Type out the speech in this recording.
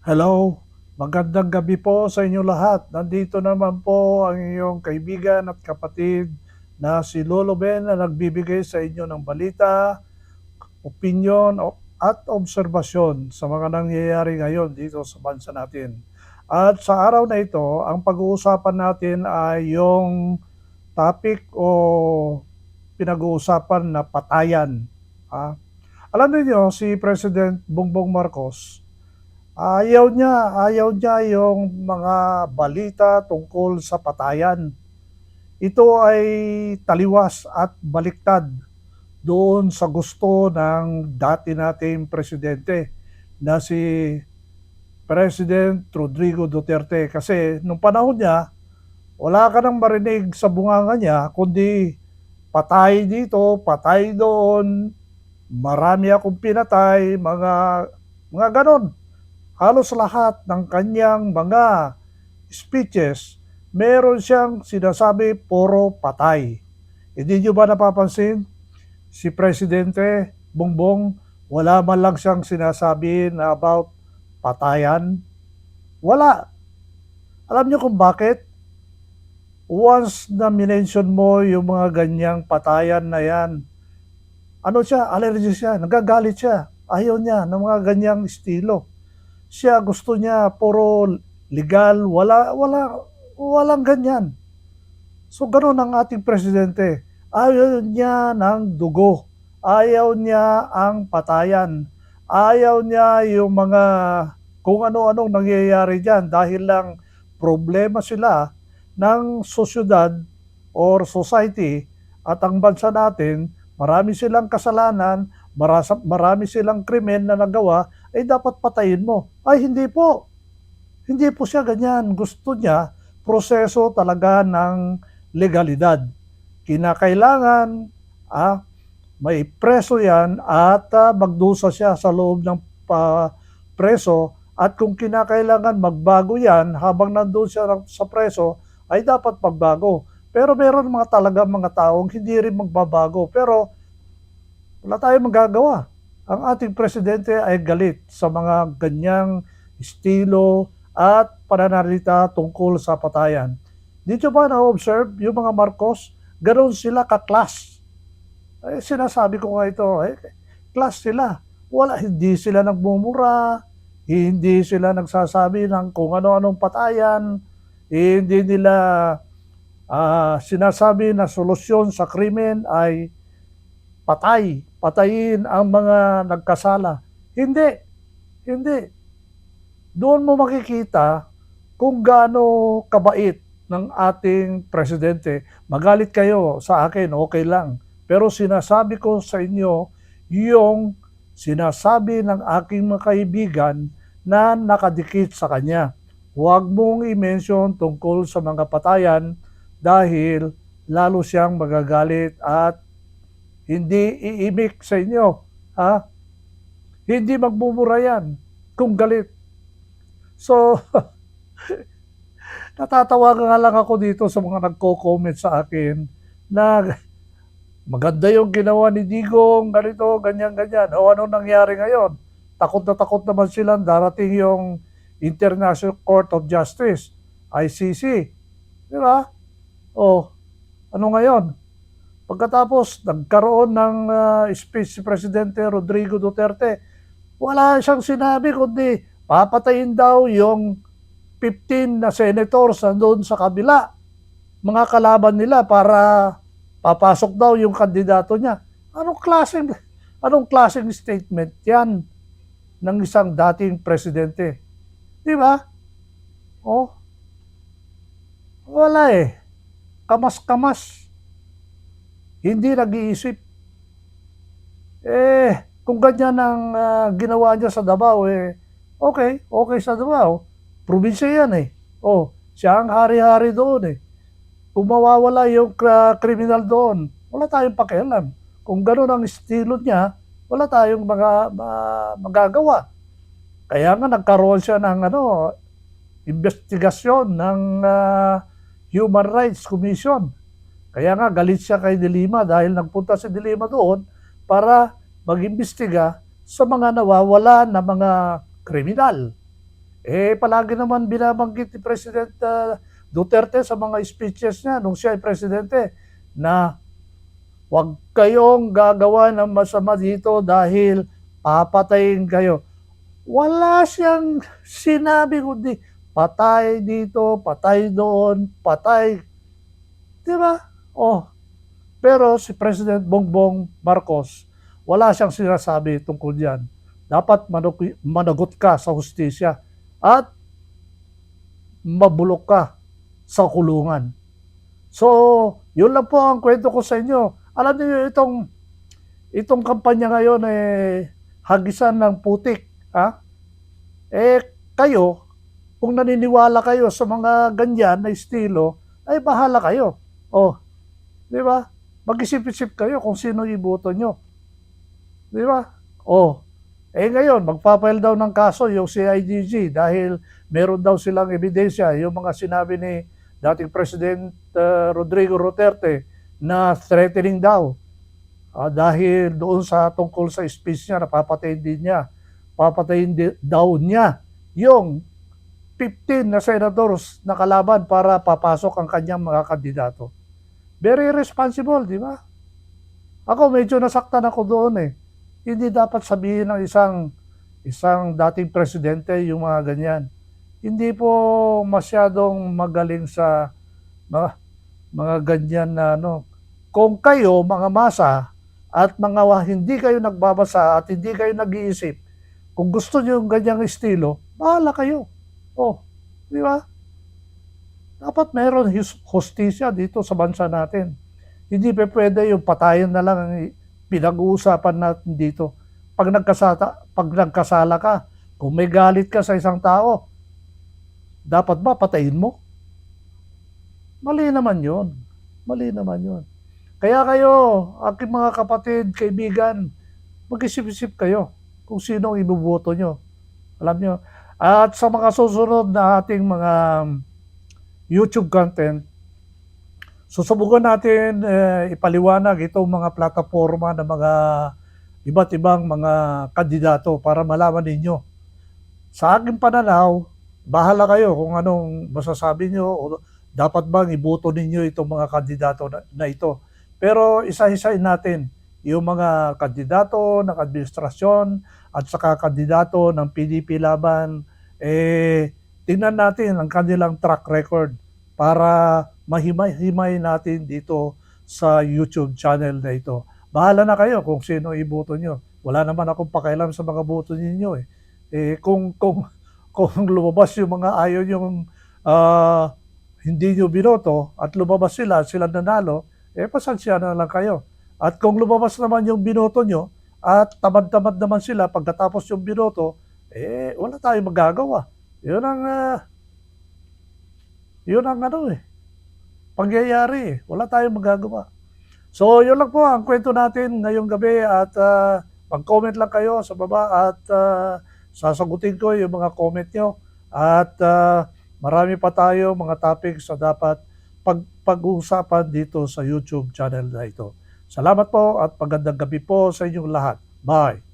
Hello, magandang gabi po sa inyo lahat. Nandito naman po ang inyong kaibigan at kapatid na si Lolo Ben na nagbibigay sa inyo ng balita, opinion at obserbasyon sa mga nangyayari ngayon dito sa bansa natin. At sa araw na ito, ang pag-uusapan natin ay yung topic o pinag-uusapan na patayan. Ah, alam niyo si President Bongbong Marcos, Ayaw niya, ayaw niya yung mga balita tungkol sa patayan. Ito ay taliwas at baliktad doon sa gusto ng dati nating presidente na si President Rodrigo Duterte. Kasi nung panahon niya, wala ka nang marinig sa bunganga niya, kundi patay dito, patay doon, marami akong pinatay, mga, mga ganon halos lahat ng kanyang mga speeches, meron siyang sinasabi puro patay. Hindi nyo ba napapansin? Si Presidente Bongbong, wala man lang siyang sinasabi na about patayan. Wala. Alam niyo kung bakit? Once na minention mo yung mga ganyang patayan na yan, ano siya, allergy siya, nagagalit siya. Ayaw niya ng mga ganyang estilo siya gusto niya puro legal, wala wala walang ganyan. So ganoon ang ating presidente. Ayaw niya ng dugo. Ayaw niya ang patayan. Ayaw niya yung mga kung ano-anong nangyayari diyan dahil lang problema sila ng sosyudad or society at ang bansa natin, marami silang kasalanan, marami silang krimen na nagawa, ay dapat patayin mo. Ay hindi po. Hindi po siya ganyan. Gusto niya proseso talaga ng legalidad. Kinakailangan ah, may preso yan at ah, magdusa siya sa loob ng pa, preso at kung kinakailangan magbago yan habang nandun siya sa preso ay dapat magbago. Pero meron mga talaga mga taong hindi rin magbabago. Pero wala tayong magagawa. Ang ating presidente ay galit sa mga ganyang estilo at pananalita tungkol sa patayan. Dito ba na-observe yung mga Marcos? Ganon sila ka-class. Eh, sinasabi ko nga ito, eh, class sila. Wala, hindi sila nagmumura, hindi sila nagsasabi ng kung ano-anong patayan, hindi nila uh, sinasabi na solusyon sa krimen ay patay, patayin ang mga nagkasala. Hindi, hindi. Doon mo makikita kung gaano kabait ng ating presidente. Magalit kayo sa akin, okay lang. Pero sinasabi ko sa inyo yung sinasabi ng aking mga kaibigan na nakadikit sa kanya. Huwag mong i-mention tungkol sa mga patayan dahil lalo siyang magagalit at hindi iimik sa inyo. Ha? Hindi magmumura yan kung galit. So, natatawa nga lang ako dito sa mga nagko-comment sa akin na maganda yung ginawa ni Digong, ganito, ganyan, ganyan. O ano nangyari ngayon? Takot na takot naman silang darating yung International Court of Justice, ICC. Di ba? O, ano ngayon? Pagkatapos, nagkaroon ng uh, speech si Presidente Rodrigo Duterte, wala siyang sinabi kundi papatayin daw yung 15 na senators doon sa kabila. Mga kalaban nila para papasok daw yung kandidato niya. Anong klaseng, anong klaseng statement yan ng isang dating presidente? Di ba? Oh, wala eh. Kamas-kamas. Hindi nag-iisip. Eh, kung ganyan ang uh, ginawa niya sa Davao, eh, okay, okay sa Davao. Probinsya yan eh. Oh, siya ang hari-hari doon eh. Kung mawawala yung uh, kriminal doon, wala tayong pakialam. Kung gano'n ang estilo niya, wala tayong mga, uh, magagawa. Kaya nga nagkaroon siya ng ano, investigasyon ng uh, Human Rights Commission. Kaya nga galit siya kay Dilima dahil nagpunta si Dilima doon para mag-imbestiga sa mga nawawala na mga kriminal. Eh, palagi naman binabanggit ni President ah, Duterte sa mga speeches niya nung siya ay presidente na huwag kayong gagawa ng masama dito dahil papatayin kayo. Wala siyang sinabi kundi patay dito, patay doon, patay. Di ba? Oh, pero si President Bongbong Marcos, wala siyang sinasabi tungkol yan. Dapat managot ka sa hustisya at mabulok ka sa kulungan. So, yun lang po ang kwento ko sa inyo. Alam niyo itong itong kampanya ngayon eh hagisan ng putik, ha? Eh kayo, kung naniniwala kayo sa mga ganyan na estilo, ay bahala kayo. Oh, di ba? Mag-isip-isip kayo kung sino iboto nyo. Di ba? Oh, eh ngayon, magpapile daw ng kaso yung CIDG dahil meron daw silang ebidensya, yung mga sinabi ni dating President uh, Rodrigo Duterte na threatening daw Ah, dahil doon sa tungkol sa speech niya, napapatayin din niya. Papatayin di, daw niya yung 15 na senators na kalaban para papasok ang kanyang mga kandidato. Very responsible, di ba? Ako medyo nasaktan ako doon eh. Hindi dapat sabihin ng isang isang dating presidente yung mga ganyan. Hindi po masyadong magaling sa mga, mga ganyan na ano. Kung kayo, mga masa, at mga hindi kayo nagbabasa at hindi kayo nag-iisip, kung gusto niyo yung ganyang estilo, bahala kayo. Oh, di ba? Dapat mayroon hustisya dito sa bansa natin. Hindi pa pwede yung patayan na lang ang pinag-uusapan natin dito. Pag nagkasata, pag nagkasala ka, kung may galit ka sa isang tao, dapat ba patayin mo? Mali naman yun. Mali naman yun. Kaya kayo, aking mga kapatid, kaibigan, mag-isip-isip kayo kung sino ang ibuboto nyo. Alam nyo. At sa mga susunod na ating mga YouTube content, susubukan natin eh, ipaliwanag itong mga plataforma ng mga iba't ibang mga kandidato para malaman ninyo. Sa aking pananaw, bahala kayo kung anong masasabi nyo o dapat bang iboto ninyo itong mga kandidato na, na ito. Pero isa-isain natin yung mga kandidato ng administrasyon at saka kandidato ng PDP laban, eh, tingnan natin ang kanilang track record para mahimay-himay natin dito sa YouTube channel na ito. Bahala na kayo kung sino iboto nyo. Wala naman akong pakialam sa mga boto ninyo eh. eh kung, kung, kung lumabas yung mga ayaw yung ah, hindi nyo binoto at lumabas sila, sila nanalo, eh pasansya na lang kayo. At kung lumabas naman yung binoto nyo at tamad-tamad naman sila pagkatapos yung binoto, eh wala tayong magagawa. Yun ang ah, yun ang ano eh, pangyayari eh. Wala tayong magagawa. So, yun lang po ang kwento natin ngayong gabi at ah, mag-comment lang kayo sa baba at ah, sasagutin ko yung mga comment nyo. At ah, marami pa tayo mga topics na dapat pag pag-uusapan dito sa YouTube channel na ito. Salamat po at magandang gabi po sa inyong lahat. Bye!